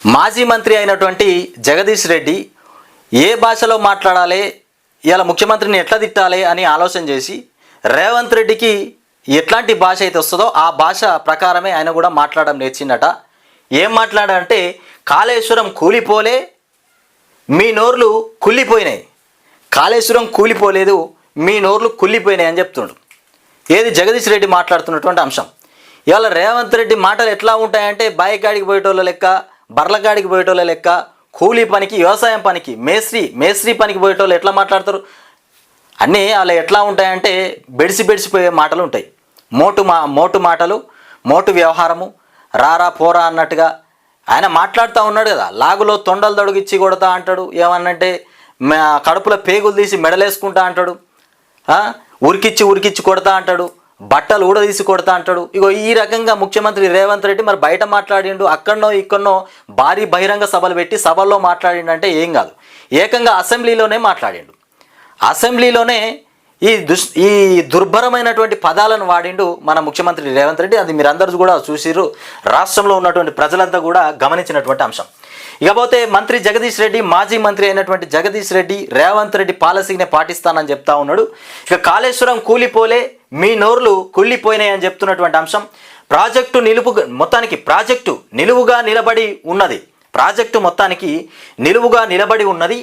మాజీ మంత్రి అయినటువంటి జగదీష్ రెడ్డి ఏ భాషలో మాట్లాడాలి ఇలా ముఖ్యమంత్రిని ఎట్లా తిట్టాలి అని ఆలోచన చేసి రేవంత్ రెడ్డికి ఎట్లాంటి భాష అయితే వస్తుందో ఆ భాష ప్రకారమే ఆయన కూడా మాట్లాడడం నేర్చిందట. ఏం మాట్లాడంటే కాళేశ్వరం కూలిపోలే మీ నోర్లు కుళ్ళిపోయినాయి. కాళేశ్వరం కూలిపోలేదు మీ నోర్లు కుళ్ళిపోయినాయి అని చెప్తుండు. ఏది జగదీష్ రెడ్డి మాట్లాడుతున్నటువంటి అంశం. ఇవాళ రేవంత్ రెడ్డి మాటలు ఎట్లా ఉంటాయంటే బాయికాడికి పోయేటోళ్ళ లెక్క బర్లగాడికి పోయేటోళ్ళ లెక్క కూలీ పనికి వ్యవసాయం పనికి మేస్త్రి మేస్త్రి పనికి పోయేటోళ్ళు ఎట్లా మాట్లాడతారు? అన్నీ అలా ఎట్లా ఉంటాయంటే బెడిసి బెడిసిపోయే మాటలు ఉంటాయి. మోటు మా మోటు మాటలు మోటు వ్యవహారము రారా పోరా అన్నట్టుగా ఆయన మాట్లాడుతూ ఉన్నాడు కదా. లాగులో తొండలు తొడిగిచ్చి కొడతా అంటాడు. ఏమన్నంటే కడుపులో పేగులు తీసి మెడలేసుకుంటా అంటాడు. ఉరికిచ్చి ఉరికిచ్చి కొడతా అంటాడు. బట్టలు కూడా కొడతా అంటాడు. ఇగో ఈ రకంగా ముఖ్యమంత్రి రేవంత్ రెడ్డి మరి బయట మాట్లాడిండు అక్కడనో ఇక్కడనో భారీ బహిరంగ సభలు పెట్టి సభల్లో మాట్లాడిండు అంటే ఏం కాదు. ఏకంగా అసెంబ్లీలోనే మాట్లాడిండు. అసెంబ్లీలోనే ఈ దుష్ ఈ దుర్భరమైనటువంటి పదాలను వాడిండు మన ముఖ్యమంత్రి రేవంత్ రెడ్డి. అది మీరందరూ కూడా చూసిర్రు. రాష్ట్రంలో ఉన్నటువంటి ప్రజలంతా కూడా గమనించినటువంటి అంశం. ఇకపోతే మంత్రి జగదీష్ రెడ్డి మాజీ మంత్రి అయినటువంటి జగదీష్ రెడ్డి రేవంత్ రెడ్డి పాలసీని పాటిస్తానని చెప్తా ఉన్నాడు. ఇక కాళేశ్వరం కూలిపోలే మీ నోర్లు కుళ్ళిపోయినాయి అని చెప్తున్నటువంటి అంశం ప్రాజెక్టు నిలుపు మొత్తానికి ప్రాజెక్టు నిలువుగా నిలబడి ఉన్నది. ప్రాజెక్టు మొత్తానికి నిలువుగా నిలబడి ఉన్నది.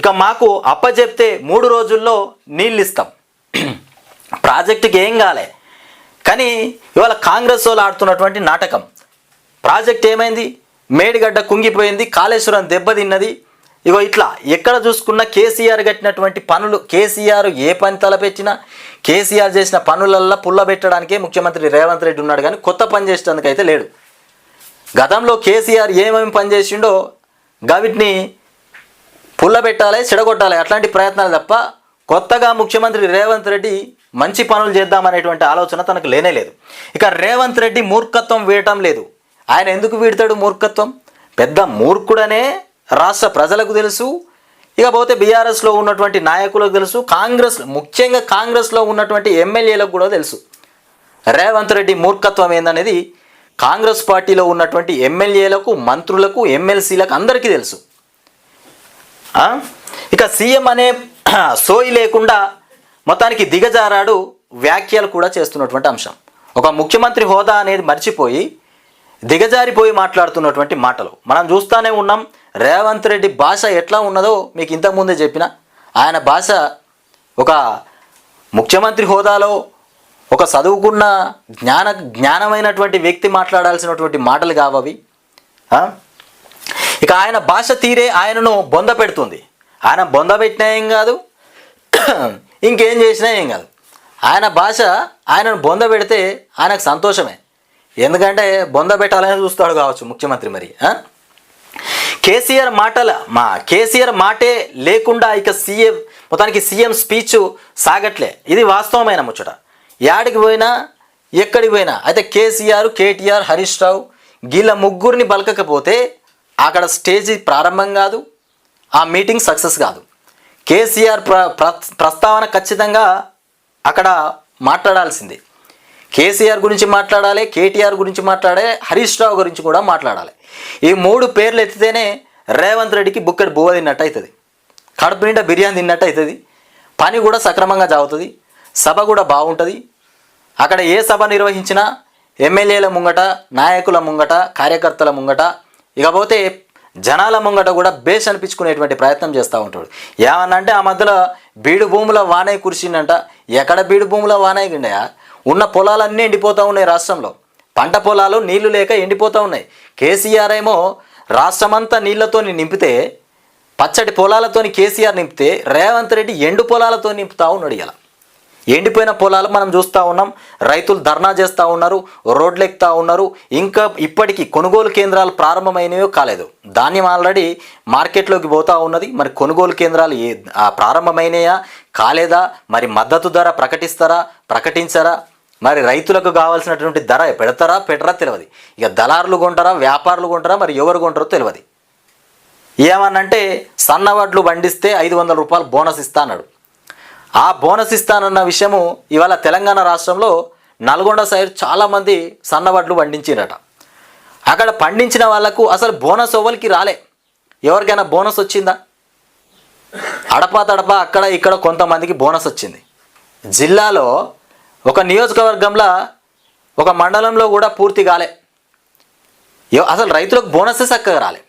ఇక మాకు అప్పచెప్తే మూడు రోజుల్లో నీళ్ళు ఇస్తాం ప్రాజెక్టుకి ఏం కాలే. కానీ ఇవాళ కాంగ్రెస్ వాళ్ళు ఆడుతున్నటువంటి నాటకం. ప్రాజెక్ట్ ఏమైంది? మేడిగడ్డ కుంగిపోయింది కాళేశ్వరం దెబ్బతిన్నది ఇగో ఇట్లా ఎక్కడ చూసుకున్నా కేసీఆర్ కట్టినటువంటి పనులు కేసీఆర్ ఏ పని తలపెట్టినా కేసీఆర్ చేసిన పనులల్లో పుల్ల పెట్టడానికే ముఖ్యమంత్రి రేవంత్ రెడ్డి ఉన్నాడు కానీ కొత్త పని చేసేందుకైతే లేడు. గతంలో కేసీఆర్ ఏమేమి పని చేసిండో గవిటిని పుల్లబెట్టాలి చెడగొట్టాలి అట్లాంటి ప్రయత్నాలు తప్ప కొత్తగా ముఖ్యమంత్రి రేవంత్ రెడ్డి మంచి పనులు చేద్దామనేటువంటి ఆలోచన తనకు లేనే లేదు. ఇక రేవంత్ రెడ్డి మూర్ఖత్వం వీడటం లేదు. ఆయన ఎందుకు వీడతాడు మూర్ఖత్వం? పెద్ద మూర్ఖుడనే రాష్ట్ర ప్రజలకు తెలుసు ఇకపోతే బీఆర్ఎస్లో ఉన్నటువంటి నాయకులకు తెలుసు కాంగ్రెస్ ముఖ్యంగా కాంగ్రెస్లో ఉన్నటువంటి ఎమ్మెల్యేలకు కూడా తెలుసు. రేవంత్ రెడ్డి మూర్ఖత్వం ఏందనేది కాంగ్రెస్ పార్టీలో ఉన్నటువంటి ఎమ్మెల్యేలకు మంత్రులకు ఎమ్మెల్సీలకు అందరికీ తెలుసు. ఇక సీఎం అనే సోయి లేకుండా మొత్తానికి దిగజారాడు వ్యాఖ్యలు కూడా చేస్తున్నటువంటి అంశం. ఒక ముఖ్యమంత్రి హోదా అనేది మర్చిపోయి దిగజారిపోయి మాట్లాడుతున్నటువంటి మాటలు. మనం చూస్తూనే ఉన్నాం రేవంత్ రెడ్డి భాష ఎట్లా ఉన్నదో మీకు ఇంతకుముందే చెప్పిన. ఆయన భాష ఒక ముఖ్యమంత్రి హోదాలో ఒక చదువుకున్న జ్ఞాన జ్ఞానమైనటువంటి వ్యక్తి మాట్లాడాల్సినటువంటి మాటలు కావవి. ఇక ఆయన భాష తీరే ఆయనను బొంద పెడుతుంది. ఆయన బొంద పెట్టినా ఏం కాదు ఇంకేం చేసినా ఏం కాదు. ఆయన భాష ఆయనను బొంద పెడితే ఆయనకు సంతోషమే. ఎందుకంటే బొంద పెట్టాలని చూస్తాడు కావచ్చు ముఖ్యమంత్రి మరి కేసీఆర్ మాటల మా కేసీఆర్ మాటే లేకుండా ఇక సీఎం మొత్తానికి సీఎం స్పీచ్ సాగట్లే. ఇది వాస్తవమైన ముచ్చట. యాడికి పోయినా ఎక్కడికి పోయినా. అయితే కేసీఆర్ కేటీఆర్ హరీష్ రావు గీళ్ళ ముగ్గురిని బలకకపోతే అక్కడ స్టేజ్ ప్రారంభం కాదు ఆ మీటింగ్ సక్సెస్ కాదు. కేసీఆర్ ప్ర ప్ర- ప్రస్తావన ఖచ్చితంగా అక్కడ మాట్లాడాల్సిందే. కేసీఆర్ గురించి మాట్లాడాలి కేటీఆర్ గురించి మాట్లాడాలి హరీష్ రావు గురించి కూడా మాట్లాడాలి. ఈ మూడు పేర్లు ఎత్తితేనే రేవంత్ రెడ్డికి బుక్కడి బువ్వ తిన్నట్టు అవుతుంది కడుపు నిండా బిర్యానీ తిన్నట్టు అవుతుంది పని కూడా సక్రమంగా జాగుతుంది. సభ కూడా బాగుంటుంది. అక్కడ ఏ సభ నిర్వహించినా ఎమ్మెల్యేల ముంగట నాయకుల ముంగట కార్యకర్తల ముంగట ఇకపోతే జనాల ముంగట కూడా బేస్ అనిపించుకునేటువంటి ప్రయత్నం చేస్తూ ఉంటాడు. ఏమన్నంటే ఆ మధ్యలో బీడు భూముల వానై కురిసిందంట. ఎక్కడ బీడు భూముల వానై గిండయా? ఉన్న పొలాలన్నీ ఎండిపోతూ ఉన్నాయి రాష్ట్రంలో. పంట పొలాలు నీళ్ళు లేక ఎండిపోతూ ఉన్నాయి. కేసీఆర్ ఏమో రాష్ట్రమంతా నీళ్ళతో నింపితే పచ్చడి పొలాలతోని కేసీఆర్ నింపితే రేవంత్ రెడ్డి ఎండు పొలాలతో నింపుతా ఉన్నాడు ఇలా ఎండిపోయిన పొలాలు మనం చూస్తూ ఉన్నాం. రైతులు ధర్నా చేస్తూ ఉన్నారు రోడ్లు ఎక్కుతూ ఉన్నారు. ఇంకా ఇప్పటికీ కొనుగోలు కేంద్రాలు ప్రారంభమైనవో కాలేదు. ధాన్యం ఆల్రెడీ మార్కెట్లోకి పోతూ ఉన్నది. మరి కొనుగోలు కేంద్రాలు ఏ ప్రారంభమైనయా? కాలేదా? మరి మద్దతు ధర ప్రకటిస్తారా? ప్రకటించరా? మరి రైతులకు కావాల్సినటువంటి ధర పెడతారా పెట్టరా తెలియదు. ఇక దళారులు కొంటారా వ్యాపారులు కొంటారా మరి ఎవరు కొంటారో తెలియదు. ఏమనంటే సన్నవడ్లు పండిస్తే ఐదు వందల రూపాయలు బోనస్ ఇస్తా అన్నాడు. ఆ బోనస్ ఇస్తానన్న విషయము ఇవాళ తెలంగాణ రాష్ట్రంలో నల్గొండ సైడ్ చాలామంది సన్నవడ్లు పండించిరట. అక్కడ పండించిన వాళ్ళకు అసలు బోనస్ ఎవరికి రాలే. ఎవరికైనా బోనస్ వచ్చిందా? అడపా తడపా అక్కడ ఇక్కడ కొంతమందికి బోనస్ వచ్చింది. జిల్లాలో ఒక నియోజకవర్గంలో ఒక మండలంలో కూడా పూర్తి కాలే. అసలు రైతులకు బోనస్ చక్కగా రాలే.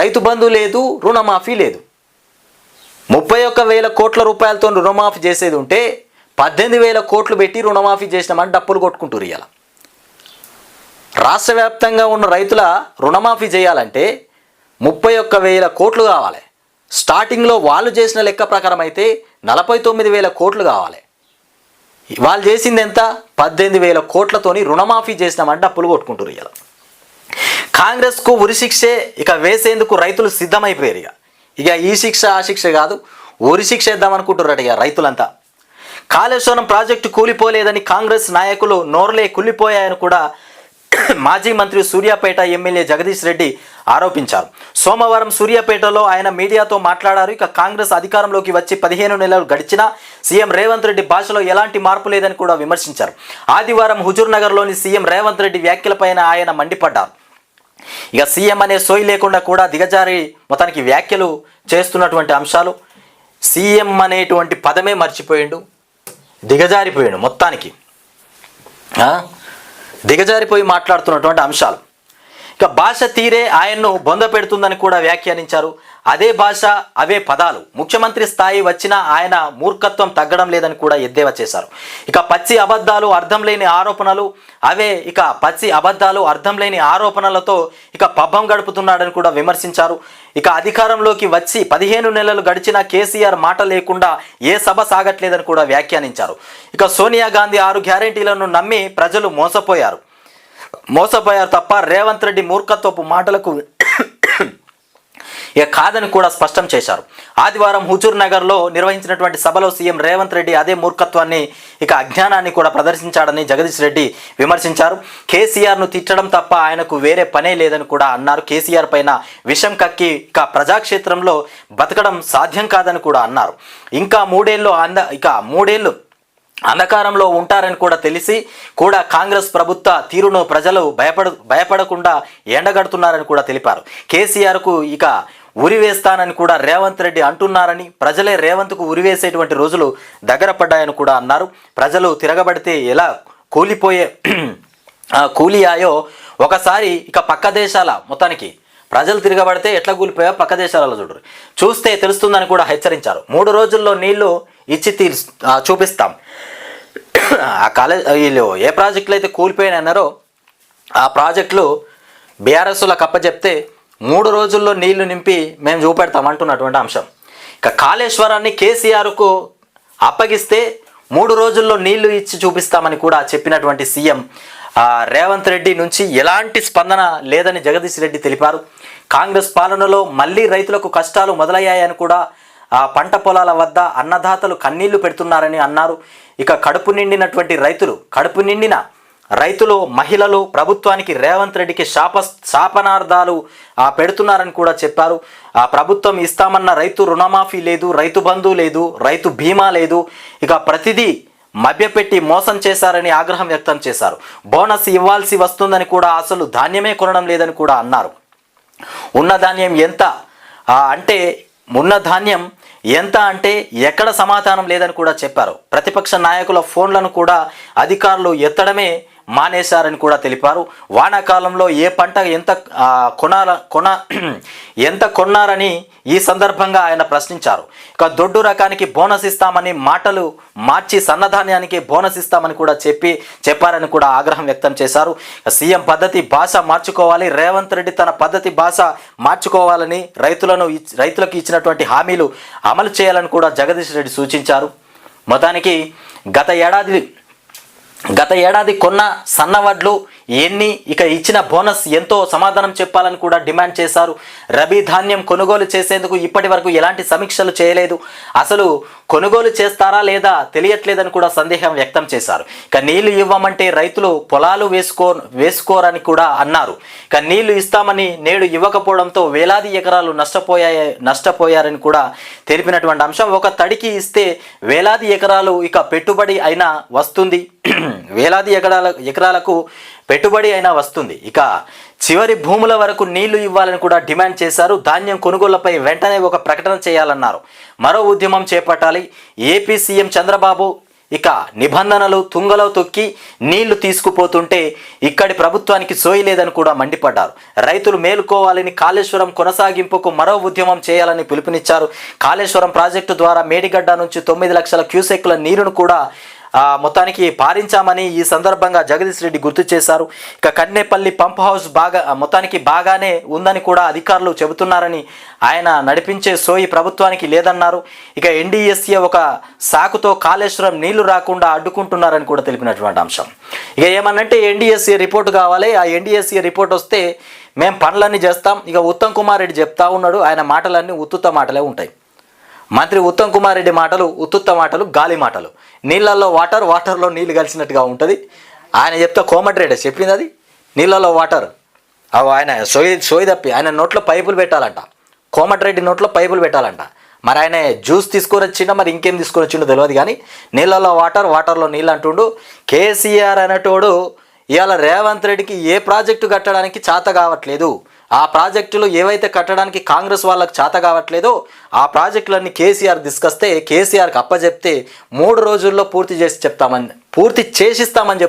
రైతు బంధు లేదు రుణమాఫీ లేదు. ముప్పై ఒక్క వేల కోట్ల రూపాయలతో రుణమాఫీ చేసేది ఉంటే పద్దెనిమిది వేల కోట్లు పెట్టి రుణమాఫీ చేసినామని డప్పులు కొట్టుకుంటారు ఇవాళ రాష్ట్ర వ్యాప్తంగా ఉన్న రైతుల రుణమాఫీ చేయాలంటే ముప్పై ఒక్క వేల కోట్లు కావాలి. స్టార్టింగ్లో వాళ్ళు చేసిన లెక్క ప్రకారం అయితే నలభై తొమ్మిది వేల కోట్లు కావాలి. వాళ్ళు చేసింది ఎంత? పద్దెనిమిది వేల కోట్లతోని రుణమాఫీ చేసినామంటే అప్పులు కొట్టుకుంటారు ఇలా కాంగ్రెస్కు ఉరిశిక్షే ఇక వేసేందుకు రైతులు సిద్ధమైపోయారు ఇక. ఇక ఈ శిక్ష ఆ శిక్ష కాదు ఉరి శిక్ష ఇక రైతులంతా. కాళేశ్వరం ప్రాజెక్టు కూలిపోలేదని కాంగ్రెస్ నాయకులు నోర్లే కూలిపోయాయని కూడా మాజీ మంత్రి సూర్యాపేట ఎమ్మెల్యే జగదీష్ రెడ్డి ఆరోపించారు. సోమవారం సూర్యాపేటలో ఆయన మీడియాతో మాట్లాడారు. ఇక కాంగ్రెస్ అధికారంలోకి వచ్చి పదిహేను నెలలు గడిచినా సీఎం రేవంత్ రెడ్డి భాషలో ఎలాంటి మార్పు లేదని కూడా విమర్శించారు. ఆదివారం హుజూర్ నగర్లోని సీఎం రేవంత్ రెడ్డి వ్యాఖ్యలపైన ఆయన మండిపడ్డారు. ఇక సీఎం అనే సోయి లేకుండా కూడా దిగజారి మొత్తానికి వ్యాఖ్యలు చేస్తున్నటువంటి అంశాలు. సీఎం అనేటువంటి పదమే మర్చిపోయిండు. దిగజారిపోయాడు మొత్తానికి. దిగజారిపోయి మాట్లాడుతున్నటువంటి అంశాలు. ఇక భాష తీరే ఆయన్ను బొంద పెడుతుందని కూడా వ్యాఖ్యానించారు. అదే భాష అవే పదాలు. ముఖ్యమంత్రి స్థాయి వచ్చినా ఆయన మూర్ఖత్వం తగ్గడం లేదని కూడా ఎద్దేవా చేశారు. ఇక పచ్చి అబద్ధాలు అర్థం లేని ఆరోపణలు అవే ఇక పచ్చి అబద్ధాలు అర్థం లేని ఆరోపణలతో ఇక పబ్బం గడుపుతున్నాడని కూడా విమర్శించారు. ఇక అధికారంలోకి వచ్చి పదిహేను నెలలు గడిచిన కేసీఆర్ మాట లేకుండా ఏ సభ సాగట్లేదని కూడా వ్యాఖ్యానించారు. ఇక సోనియా గాంధీ ఆరు గ్యారెంటీలను నమ్మి ప్రజలు మోసపోయారు. మోసపోయారు తప్ప రేవంత్ రెడ్డి మూర్ఖత్వపు మాటలకు ఇక కాదని కూడా స్పష్టం చేశారు. ఆదివారం హుజూర్ నగర్లో నిర్వహించినటువంటి సభలో సీఎం రేవంత్ రెడ్డి అదే మూర్ఖత్వాన్ని ఇక అజ్ఞానాన్ని కూడా ప్రదర్శించాడని జగదీష్ రెడ్డి విమర్శించారు. కేసీఆర్ను తిట్టడం తప్ప ఆయనకు వేరే పనే లేదని కూడా అన్నారు. కేసీఆర్ పైన విషం కక్కి ఇక ప్రజాక్షేత్రంలో బతకడం సాధ్యం కాదని కూడా అన్నారు. ఇంకా మూడేళ్ళు అంద ఇక మూడేళ్ళు అంధకారంలో ఉంటారని కూడా తెలిసి కూడా కాంగ్రెస్ ప్రభుత్వ తీరును ప్రజలు భయపడ భయపడకుండా ఎండగడుతున్నారని కూడా తెలిపారు. కేసీఆర్కు ఇక ఉరి వేస్తానని కూడా రేవంత్ రెడ్డి అంటున్నారని ప్రజలే రేవంత్కు ఉరివేసేటువంటి రోజులు దగ్గర పడ్డాయని కూడా అన్నారు. ప్రజలు తిరగబడితే ఎలా కూలిపోయే కూలియాయో ఒకసారి ఇక పక్క దేశాల మొత్తానికి ప్రజలు తిరగబడితే ఎట్లా కూలిపోయా పక్క దేశాలలో చూడరు. చూస్తే తెలుస్తుందని కూడా హెచ్చరించారు. మూడు రోజుల్లో నీళ్ళు ఇచ్చి తీ చూపిస్తాం. ఆ కాలేజ్ వీళ్ళు ఏ ప్రాజెక్టులు అయితే కూలిపోయినారో ఆ ప్రాజెక్టులు బీఆర్ఎస్లకు అప్పచెప్తే మూడు రోజుల్లో నీళ్ళు నింపి మేము చూపెడతాం అంటున్నటువంటి అంశం. ఇక కాళేశ్వరాన్ని కేసీఆర్కు అప్పగిస్తే మూడు రోజుల్లో నీళ్ళు ఇచ్చి చూపిస్తామని కూడా చెప్పినటువంటి సీఎం రేవంత్ రెడ్డి నుంచి ఎలాంటి స్పందన లేదని జగదీష్ రెడ్డి తెలిపారు. కాంగ్రెస్ పాలనలో మళ్ళీ రైతులకు కష్టాలు మొదలయ్యాయని కూడా ఆ పంట పొలాల వద్ద అన్నదాతలు కన్నీళ్ళు పెడుతున్నారని అన్నారు. ఇక కడుపు నిండినటువంటి రైతులు కడుపు నిండిన రైతులు మహిళలు ప్రభుత్వానికి రేవంత్ రెడ్డికి శాప శాపనార్థాలు పెడుతున్నారని కూడా చెప్పారు. ఆ ప్రభుత్వం ఇస్తామన్న రైతు రుణమాఫీ లేదు రైతు బంధు లేదు రైతు బీమా లేదు. ఇక ప్రతిదీ మభ్యపెట్టి మోసం చేశారని ఆగ్రహం వ్యక్తం చేశారు. బోనస్ ఇవ్వాల్సి వస్తుందని కూడా అసలు ధాన్యమే కొనడం లేదని కూడా అన్నారు. ఉన్న ధాన్యం ఎంత? అంటే ఉన్న ధాన్యం ఎంత అంటే ఎక్కడ సమాధానం లేదని కూడా చెప్పారు. ప్రతిపక్ష నాయకుల ఫోన్లను కూడా అధికారులు ఎత్తడమే మానేశారని కూడా తెలిపారు. వానాకాలంలో ఏ పంట ఎంత కొనాల కొన ఎంత కొన్నారని ఈ సందర్భంగా ఆయన ప్రశ్నించారు. ఇక దొడ్డు రకానికి బోనస్ ఇస్తామని మాటలు మార్చి సన్నధాన్యానికి బోనస్ ఇస్తామని కూడా చెప్పి చెప్పారని కూడా ఆగ్రహం వ్యక్తం చేశారు. సీఎం పద్ధతి భాష మార్చుకోవాలి రేవంత్ రెడ్డి తన పద్ధతి భాష మార్చుకోవాలని రైతులను రైతులకు ఇచ్చినటువంటి హామీలు అమలు చేయాలని కూడా జగదీష్ రెడ్డి సూచించారు. మొత్తానికి గత ఏడాది గత ఏడాది కొన్న సన్నవడ్లు ఎన్ని ఇక ఇచ్చిన బోనస్ ఎంతో సమాధానం చెప్పాలని కూడా డిమాండ్ చేశారు. రబీ ధాన్యం కొనుగోలు చేసేందుకు ఇప్పటి వరకు ఎలాంటి సమీక్షలు చేయలేదు. అసలు కొనుగోలు చేస్తారా లేదా తెలియట్లేదని కూడా సందేహం వ్యక్తం చేశారు. ఇక నీళ్ళు ఇవ్వమంటే రైతులు పొలాలు వేసుకో వేసుకోరని కూడా అన్నారు. ఇక నీళ్ళు ఇస్తామని నేడు ఇవ్వకపోవడంతో వేలాది ఎకరాలు నష్టపోయాయి నష్టపోయారని కూడా తెలిపినటువంటి అంశం. ఒక తడికి ఇస్తే వేలాది ఎకరాలు ఇక పెట్టుబడి అయినా వస్తుంది. వేలాది ఎకరాల ఎకరాలకు పెట్టుబడి అయినా వస్తుంది. ఇక చివరి భూముల వరకు నీళ్ళు ఇవ్వాలని కూడా డిమాండ్ చేశారు. ధాన్యం కొనుగోళ్ళపై వెంటనే ఒక ప్రకటన చేయాలన్నారు. మరో ఉద్యమం చేపట్టాలి. ఏపీ సీఎం చంద్రబాబు ఇక నిబంధనలు తుంగలో తొక్కి నీళ్ళు తీసుకుపోతుంటే ఇక్కడి ప్రభుత్వానికి సోయలేదని కూడా మండిపడ్డారు. రైతులు మేలుకోవాలని కాళేశ్వరం కొనసాగింపుకు మరో ఉద్యమం చేయాలని పిలుపునిచ్చారు. కాళేశ్వరం ప్రాజెక్టు ద్వారా మేడిగడ్డ నుంచి తొమ్మిది లక్షల క్యూసెక్ల నీరును కూడా మొత్తానికి పారించామని ఈ సందర్భంగా జగదీష్ రెడ్డి గుర్తు చేశారు. ఇక కన్నేపల్లి పంప్ హౌస్ బాగా మొత్తానికి బాగానే ఉందని కూడా అధికారులు చెబుతున్నారని ఆయన నడిపించే సోయి ప్రభుత్వానికి లేదన్నారు. ఇక ఎన్డీఎస్ఏ ఒక సాకుతో కాళేశ్వరం నీళ్ళు రాకుండా అడ్డుకుంటున్నారని కూడా తెలిపినటువంటి అంశం. ఇక ఏమనంటే ఎన్డీఎస్ఏ రిపోర్ట్ కావాలి. ఆ ఎన్డీఎస్ఏ రిపోర్ట్ వస్తే మేము పనులన్నీ చేస్తాం. ఇక ఉత్తమ్ కుమార్ రెడ్డి చెప్తా ఉన్నాడు. ఆయన మాటలన్నీ ఉత్తుత్త మాటలే ఉంటాయి. మంత్రి ఉత్తమ్ కుమార్ రెడ్డి మాటలు ఉత్తుత్త మాటలు గాలి మాటలు. నీళ్ళల్లో వాటర్ వాటర్లో నీళ్ళు కలిసినట్టుగా ఉంటుంది. ఆయన చెప్తే కోమటిరెడ్డి చెప్పింది అది. నీళ్ళల్లో వాటర్. అవి ఆయన సోయి సోయి తప్పి. ఆయన నోట్లో పైపులు పెట్టాలంట. కోమటిరెడ్డి నోట్లో పైపులు పెట్టాలంట. మరి ఆయన జ్యూస్ తీసుకొని వచ్చిండో మరి ఇంకేం తీసుకొని వచ్చిండో తెలియదు కానీ నీళ్ళల్లో వాటర్ వాటర్లో నీళ్ళు అంటుండు. కేసీఆర్ అనేటోడు ఇవాళ రేవంత్ రెడ్డికి ఏ ప్రాజెక్టు కట్టడానికి చేత కావట్లేదు. ఆ ప్రాజెక్టులు ఏవైతే కట్టడానికి కాంగ్రెస్ వాళ్ళకి చేత కావట్లేదో ఆ ప్రాజెక్టులన్నీ కేసీఆర్ తీసుకొస్తే కేసీఆర్కి అప్పచెప్తే మూడు రోజుల్లో పూర్తి చేసి చెప్తామని పూర్తి చేసిస్తామని చెప్